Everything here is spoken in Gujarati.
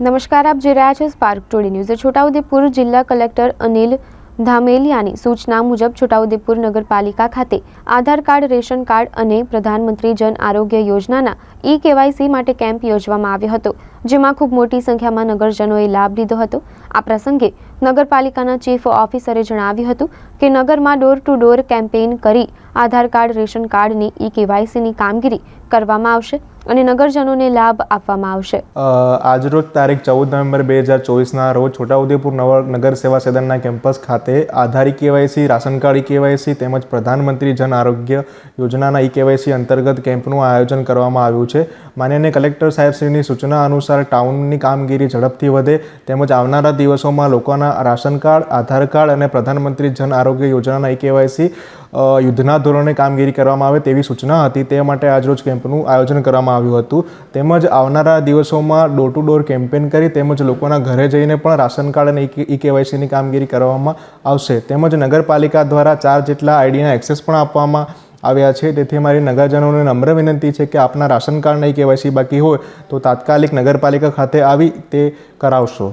નમસ્કાર, આપ જોઈ રહ્યા છો સ્પાર્ક ટુડે ન્યૂઝ છોટાઉદેપુર જિલ્લા કલેક્ટર અનિલ ધામેલિયાની સૂચના મુજબ છોટાઉદેપુર નગરપાલિકા ખાતે આધાર કાર્ડ, રેશન કાર્ડ અને પ્રધાનમંત્રી જન આરોગ્ય યોજનાના ઈ કેવાયસી માટે કેમ્પ યોજવામાં આવ્યો હતો, જેમાં ખૂબ મોટી સંખ્યામાં નગરજનોએ લાભ લીધો હતો. આ પ્રસંગે નગરપાલિકાના ચીફ ઓફિસરે જણાવ્યું હતું કે નગરમાં ડોર ટુ ડોર કેમ્પેઇન કરી આધાર કાર્ડ, રેશન કાર્ડની ઈ કેવાયસીની કામગીરી કરવામાં આવશે. અને નગરજનોને લાભ આપવામાં આવશે. આજરોજ તારીખ ચૌદ નવેમ્બર બે હજાર ચોવીસના રોજ છોટાઉદેપુર નવર નગર સેવા સદનના કેમ્પસ ખાતે આધારી કેવાયસી રાશન કાર્ડ કેવાયસી તેમજ પ્રધાનમંત્રી જન આરોગ્ય યોજનાના ઈ કેવાયસી અંતર્ગત કેમ્પનું આયોજન કરવામાં આવ્યું છે. માનનીય કલેક્ટર સાહેબશ્રીની સૂચના અનુસાર ટાઉનની કામગીરી ઝડપથી વધે તેમજ આવનારા દિવસોમાં લોકોના રાશન કાર્ડ આધાર કાર્ડ અને પ્રધાનમંત્રી જન આરોગ્ય યોજનાના ઈ કેવાયસી યુદ્ધના ધોરણે કામગીરી કરવામાં આવે તેવી સૂચના હતી. તે માટે આજરોજ કેમ્પનું આયોજન કરવામાં આવ્યું હતું. તેમજ આવનારા દિવસોમાં ડોર ટુ ડોર કેમ્પેન કરી તેમજ લોકોના ઘરે જઈને પણ રાશન કાર્ડ અને ઈ કેવાયસીની કામગીરી કરવામાં આવશે. તેમજ નગરપાલિકા દ્વારા ચાર જેટલા આઈડીના એક્સેસ પણ આપવામાં આવ્યા છે. તેથી અમારી નગરજનોને નમ્ર વિનંતી છે કે આપના રાશન કાર્ડ નહીં કેવાયસી બાકી હોય તો તાત્કાલિક નગરપાલિકા ખાતે આવી તે કરાવશો.